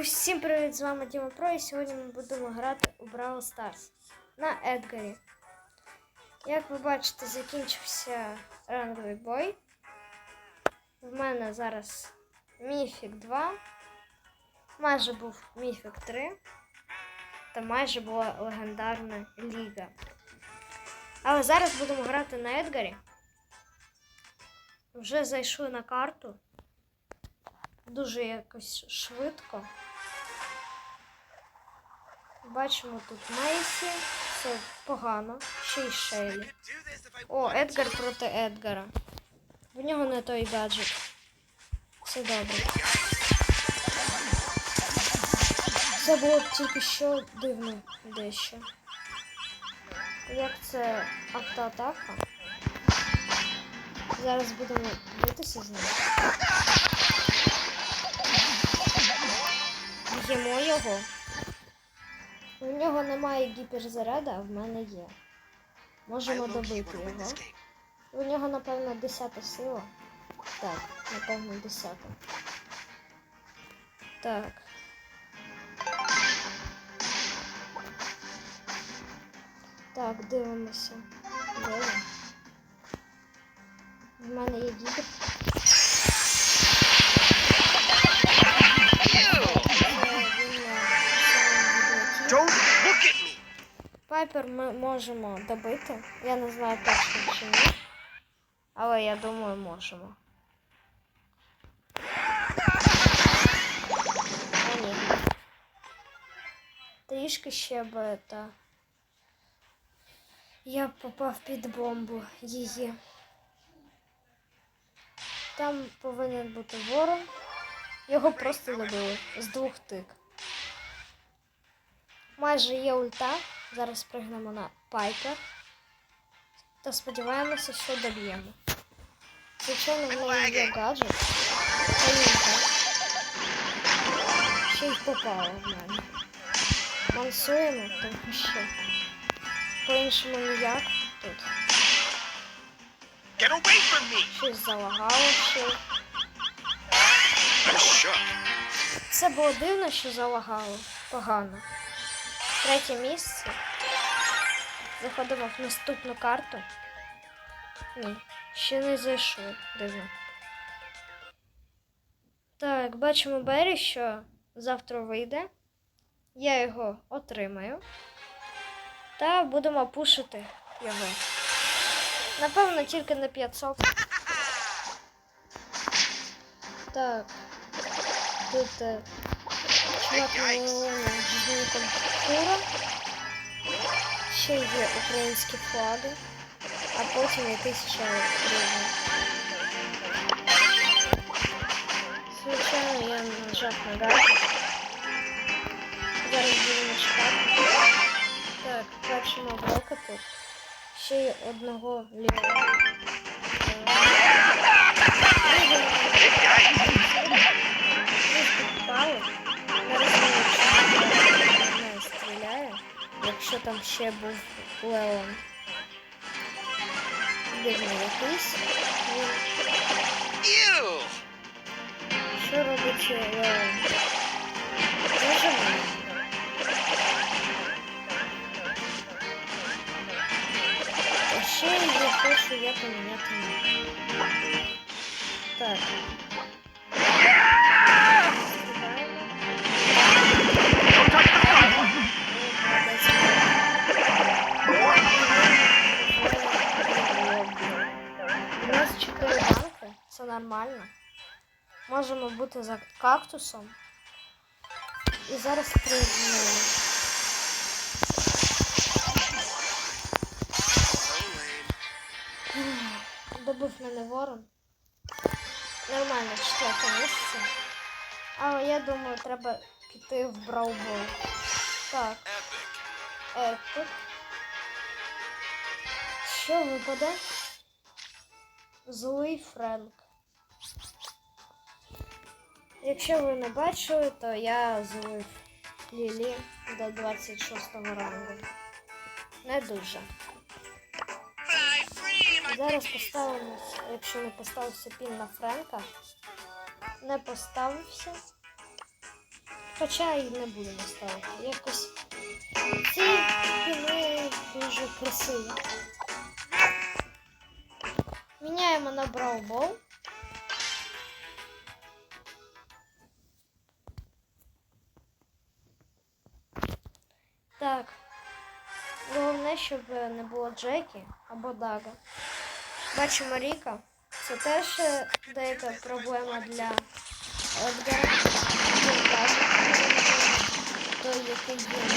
Усім привіт! З вами Діма Про і сьогодні ми будемо грати у Brawl Stars на Едгарі. Як ви бачите, закінчився ранговий бой. В мене зараз Міфік 2. Майже був Міфік 3. Та майже була легендарна ліга. Але зараз будемо грати на Едгарі. Вже зайшли на карту. Дуже якось швидко. Бачимо тут Мейсі. Це погано. Ще й Шейлі. О, Едгар проти Едгара. В нього не той гаджет. Все добре. Це було тільки що дивно дещо. Як це автоатака? Зараз будемо битися з ним. Б'ємо його. У нього немає гіперзаряду, а в мене є. Можемо добити його. У нього, напевно, 10 сила. Так, напевно, 10. Так. Так, дивимося. Де? В мене є гіпер. Пайпер ми можемо добити. Я не знаю точно чи ні. Але я думаю, можемо. А ні. Трішки ще би та. Я попав під бомбу її. Там повинен бути ворон. Його просто добили з двох тик. Майже є ульта. Зараз пригнемо на Пайпер. Та сподіваємося, що доб'ємо. Звичайно, в неї є гаджет. Та ульта. Ще й попало в мене. Мансуємо, тому що по-іншому ніяк тут. Get away from me! Щось залагало ще. Це було дивно, що залагало. Погано. Третє місце. Заходимо в наступну карту. Ні, ще не зайшли. Дивно. Так, бачимо Бері, що завтра вийде. Я його отримаю. Та будемо пушити його. Напевно, тільки на 500. Так. Тут е, чувак на Леоні з ніком Кура. Ще є українські флаги, а потім якийсь ще рівний. Звичайно, я нажав на гаджет. Зараз будемо чекати. Так, бачимо блока тут. Ще є одного лівого. Трішки попали. Не розумію, якщо там ще був Леон. Дивно якийсь. Він... Ew! Що робить Леон? Нажимає. А ще я хочу я поміняти ніг. Так. У Це нормально. Можемо бути за кактусом. І зараз приймемо. Добив мене ворон. Нормально, четверте місце. Але я думаю, треба піти в браубол. Так, епік. Що випаде? Злий Френк. Якщо ви не бачили, то я злив Лілі до 26 рангу. Не дуже. Зараз поставимо, якщо не поставився пін на Френка. Не поставився. Хоча і не будемо ставити. Якось ці піни дуже красиві. Міняємо на Brawl Так. Головне, щоб не було Джекі або Дага. Бачимо Ріка. Це теж е, деяка проблема для Едгара. Той, який є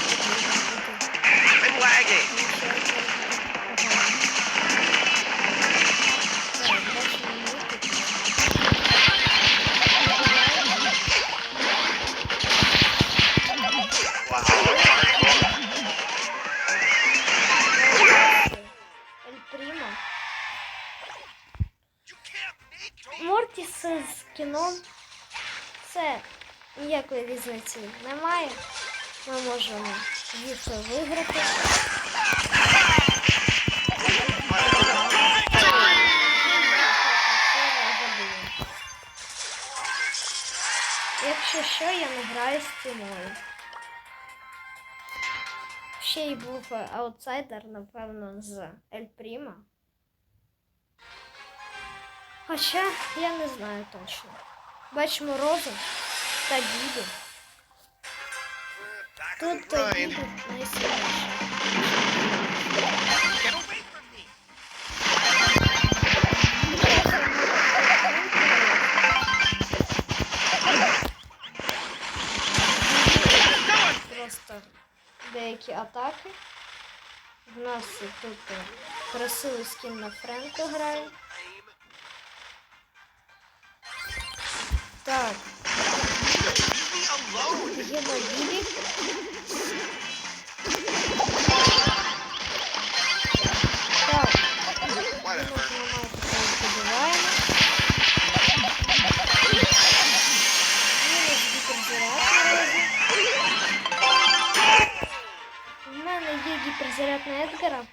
це ніякої різниці немає. Ми можемо їх виграти. Якщо що, я не граю з тімою. Ще й був аутсайдер, напевно, з Ель Пріма. Хоча я не знаю точно. Бачимо розу та діду. Тут та діду найсильніше. Просто деякі атаки. В нас тут е, красивий скін на Френка грає. Так, Leave me alone. є мобілі. Так, Whatever. Забиваємо. Мінус гіперзаряд наразі. В мене є гіперзаряд на Едгара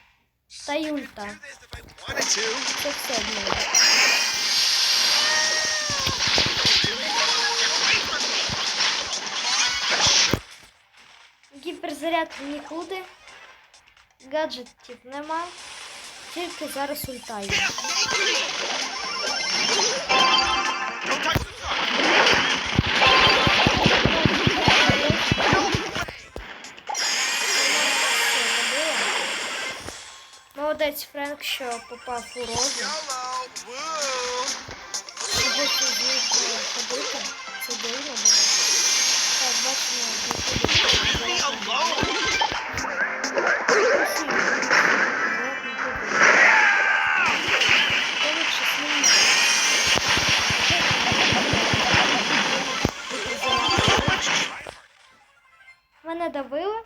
та Юльта. Do this if I wanted to. Це все в мене. Get away from me. Гіперзаряд нікуди. Гаджетів нема. Тільки зараз ульта є. Don't touch the truck. Все, добила. Молодець Френк, що попав у розу. Зміг ходити. Це дивно було. Так, бачимо, Leave me alone. Мене давили.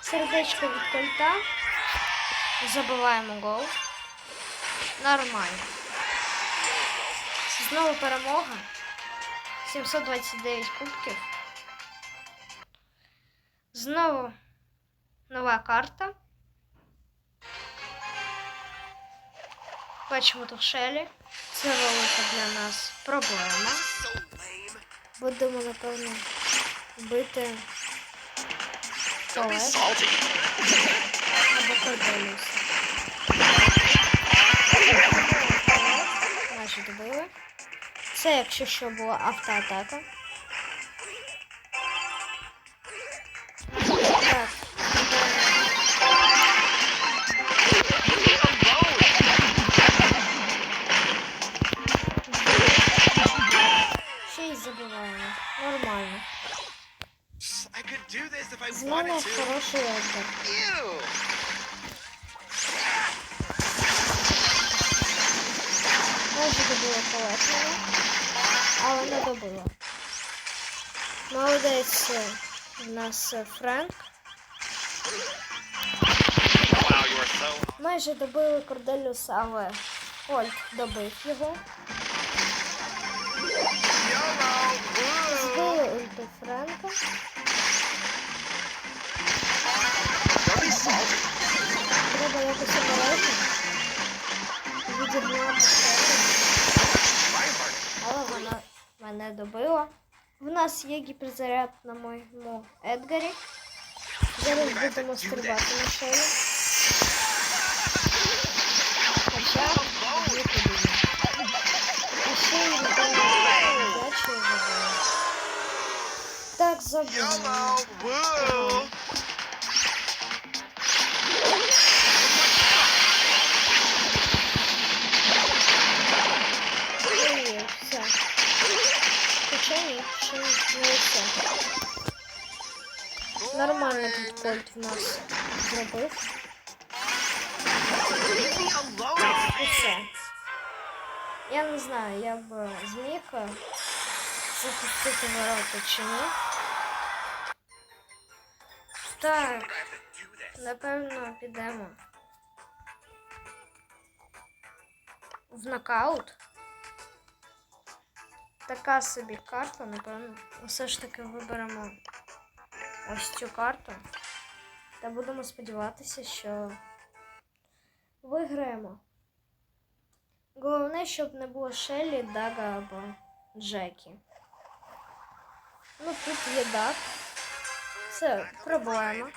Сердечко від кольта. Забиваємо гол. Нормально. Знову перемога. 729 кубків. Знову нова карта. Бачимо тут Шелі. Це велика для нас проблема. Будемо, напевно, бити salty. або Корделіуса. Наші добили. Якщо що, була автоатака. Молодець е, в нас е, Френк. Майже добили Корделюса, але Ольд добив його. Збили ульту Френка. Треба якось обережно відігнати. Але вона мене добила. В нас є гіперзаряд на моєму Едгарі. Зараз будемо стрибати на шею. Хоча не подібно. І ще й відомо передачу забула. Так, забула. Хоча ні, ще не все. Нормально тут кольт в нас зробив. Leave me alone! І все. Я не знаю, я б зміг е, запустити ворота чи ні. Так, напевно, підемо. В нокаут. Така собі карта, напевно. Все ж таки виберемо ось цю карту. Та будемо сподіватися, що виграємо. Головне, щоб не було Шеллі, Дага або Джекі. Ну, тут є Даг. Це проблема.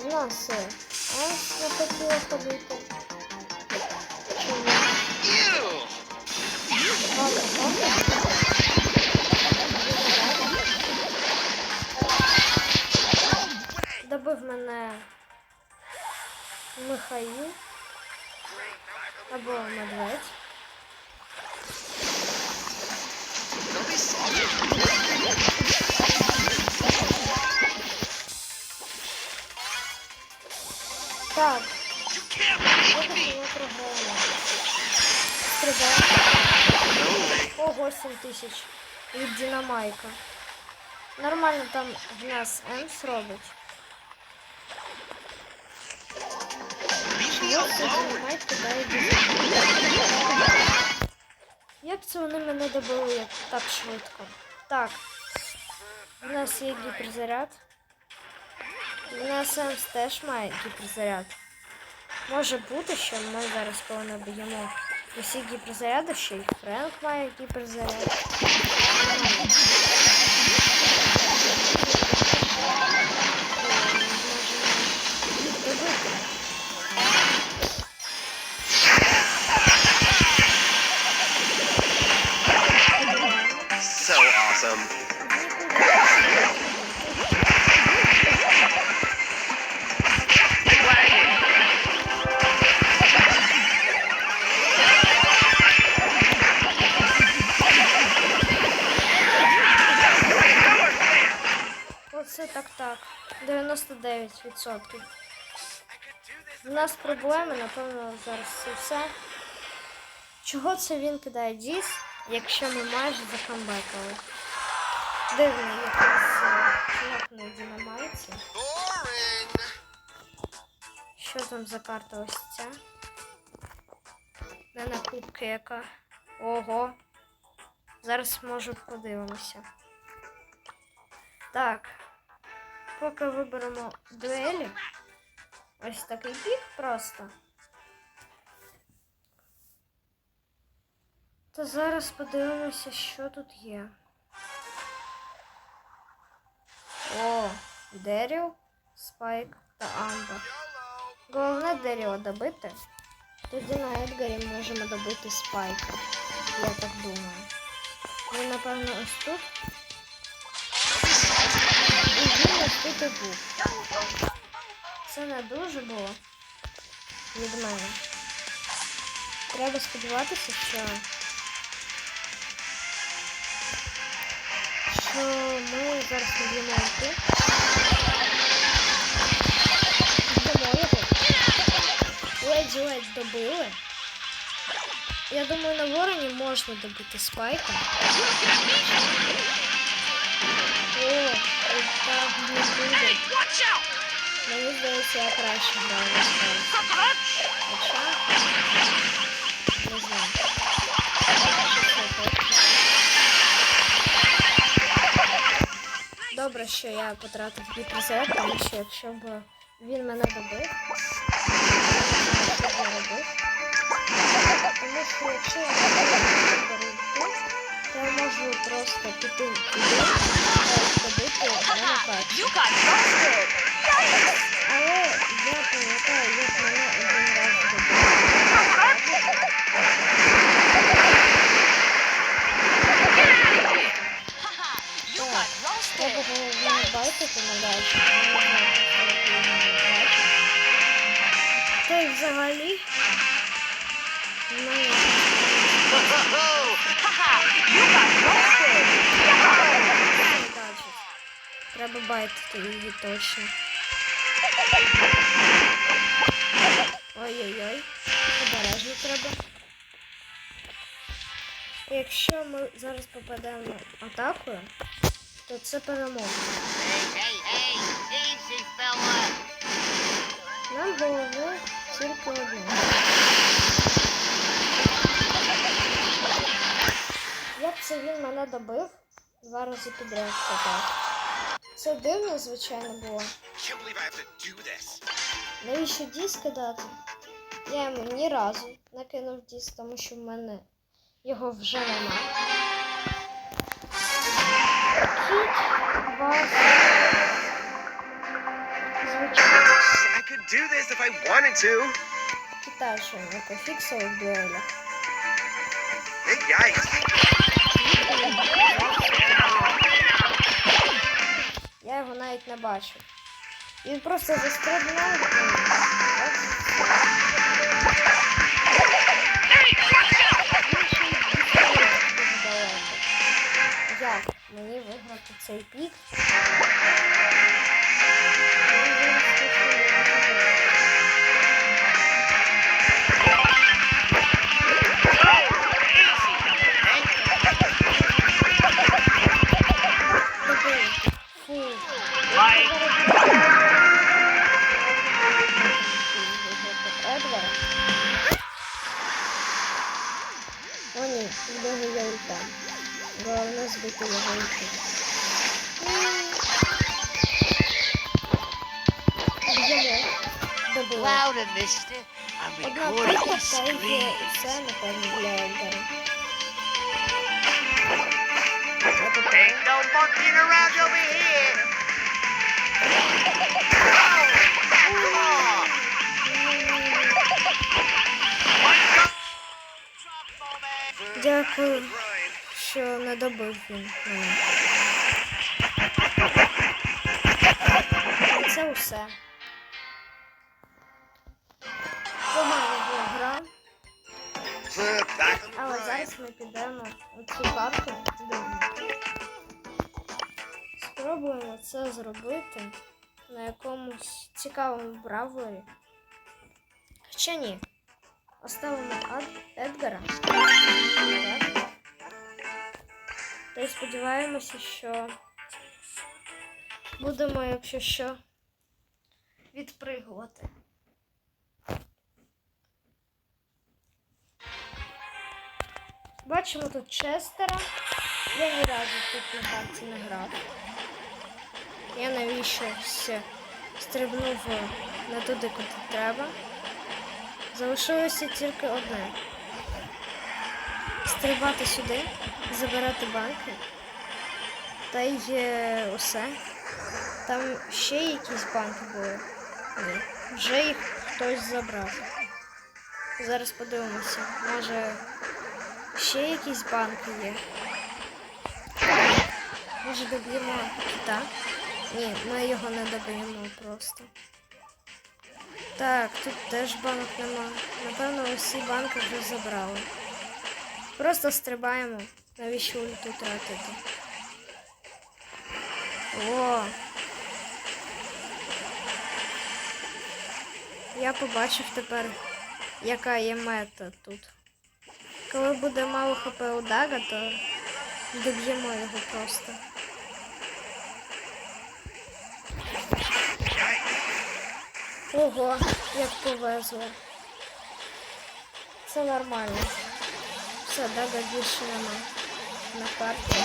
У нас е, Ас не хотіла ходити. Добив мене Михаїл або медведь. Так, ось ми програли. Стрибаємо. 8 тисяч від Динамайка. Нормально там в нас Енс робить. Як це вони мене добили так швидко? Так. У нас є гіперзаряд. У нас Енс теж має гіперзаряд. Може бути, що ми зараз коли наб'ємо усі гіперзаряди, ще й Френк має гіперзаряд. So awesome. 99%. У нас проблеми, напевно, зараз це все. Чого це він кидає діс, якщо ми майже закамбекали? Дивно, якийсь е, чувак на динамайці. Що там за карта ось ця? Не на кубки яка. Ого. Зараз може подивимося. Так. Поки виберемо дуелі. Ось такий бік просто. То зараз подивимося, що тут є. О, Деріл, Спайк та Амбер. Головне дерево добити. Тоді на Едгарі можемо добити спайка. Я так думаю. Він, напевно, ось тут. І він ось тут і був. Це не дуже було від мене. Треба сподіватися, що. Що ми зараз не б'ємо альти. Б'ємо його. Ледь-ледь добили. Я думаю, на вороні можна добити спайка. О, Мені здається, я краще на спайка. Хоча, не знаю. Добре, що я потратив гіперзет, тому що якщо б він мене добив, я робив. Тому що якщо я не буду то Я можу просто піти туди, You got roasted. Але я пам'ятаю, як мене один раз Треба як я її бачу. Та й взагалі. Треба байтити її точно. Ой-ой-ой. Обережно треба. Якщо ми зараз попадемо атакою, то це перемога. Нам головне тільки одне. Як це він мене добив два рази підряд так. Це дивно, звичайно, було. Навіщо диск кидати? Я йому ні разу не кинув диск, тому що в мене його вже нема. Кіт вас. Звичайно. I could do this if I wanted to. Китай, що не пофіксили в дуелях. Hey, yikes. Його навіть не бачив. Він просто застрибнув. Як мені виграти цей пік? Budowy Jolka. Wolno z bytu Jolki. Idziemy do góry. Loud. I'm recording the screams. Ain't no monkeying around over here. Oh, Дякую, що не добив він мене. І це все. Погана була гра, але зараз ми підемо у цю карту. Спробуємо це зробити на якомусь цікавому бравлері. Хоча ні. Оставимо Ад- Едгара. Так. Та й сподіваємося, що будемо, якщо що, відпригувати. Бачимо тут Честера. Я ні разу тут на карті не грав. Я навіщось стрибнув не туди, куди треба. Залишилося тільки одне. Стрибати сюди, забирати банки. Та й усе. Там ще якісь банки були. Ні. Вже їх хтось забрав. Зараз подивимося. Може ще якісь банки є. Може доб'ємо кита? Ні, ми його не доб'ємо просто. Так, тут теж банок нема. Напевно, усі банки вже забрали. Просто стрибаємо. Навіщо ульту тратити? О! Я побачив тепер, яка є мета тут. Коли буде мало хп у Дага, то доб'ємо його просто. Ого, як повезло. Це нормально. Все, Дага більше нема на карті.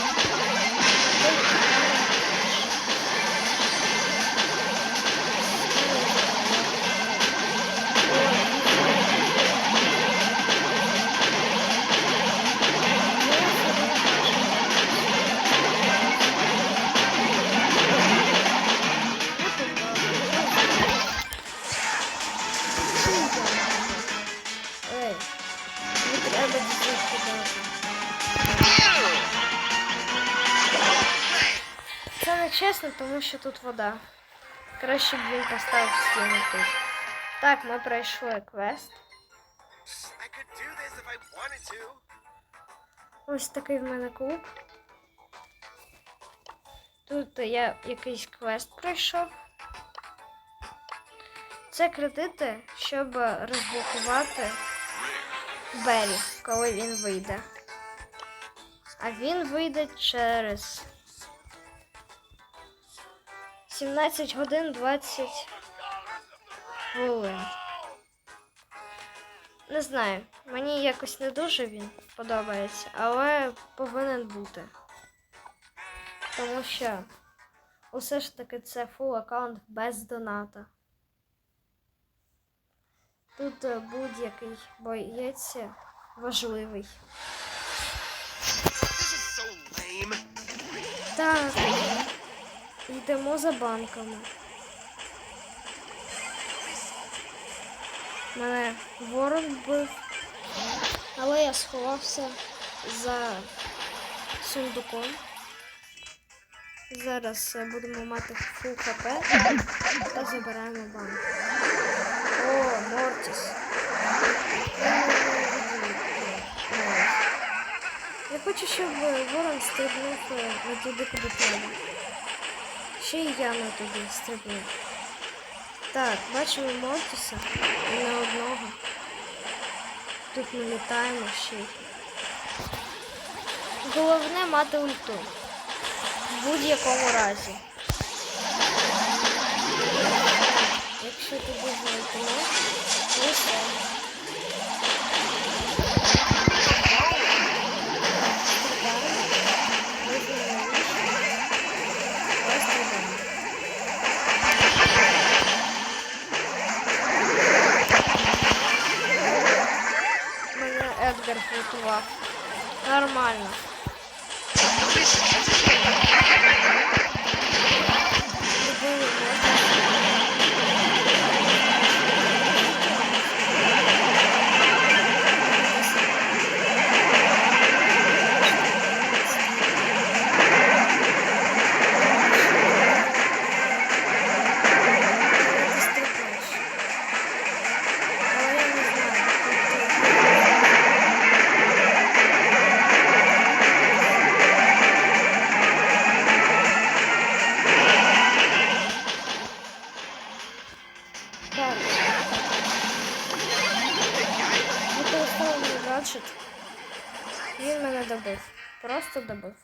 Чесно, тому що тут вода. Краще б він поставив стіну тут. Так, ми пройшли квест. Ось такий в мене клуб. Тут я якийсь квест пройшов. Це кредити, щоб розблокувати Белі, коли він вийде. А він вийде через 17 годин 20 хвилин. Не знаю, мені якось не дуже він подобається, але повинен бути. Тому що усе ж таки це фул аккаунт без доната. Тут е, будь-який боєць важливий. Так, йдемо за банками. Мене ворог вбив, але я сховався за сундуком. Зараз е, будемо мати фул хп та забираємо банк. О, Мортіс. Я хочу, щоб ворон стрибнув туди, куди треба. Ще й я не туди стрибнув. Так, бачимо Мортіса і не одного. Тут ми літаємо ще. й. Головне мати ульту. В будь-якому разі. Якщо ти дуже ультимет, то все. Врятував. Нормально. Любили можна. Він мене добив. Просто добив.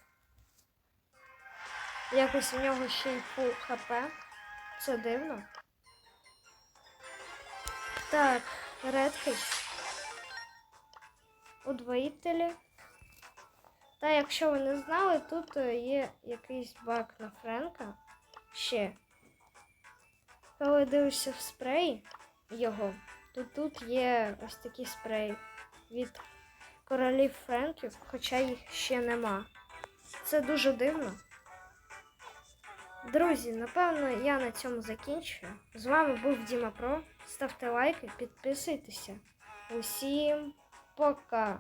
Якось у нього ще й фул хп. Це дивно. Так, редкий. Удвоїтелі. Та якщо ви не знали, тут е, є якийсь баг на Френка. Ще. Коли дивишся в спрей його, то тут є ось такий спрей від королів Френків, хоча їх ще нема. Це дуже дивно. Друзі, напевно, я на цьому закінчую. З вами був Діма Про. Ставте лайки, підписуйтеся. Усім пока!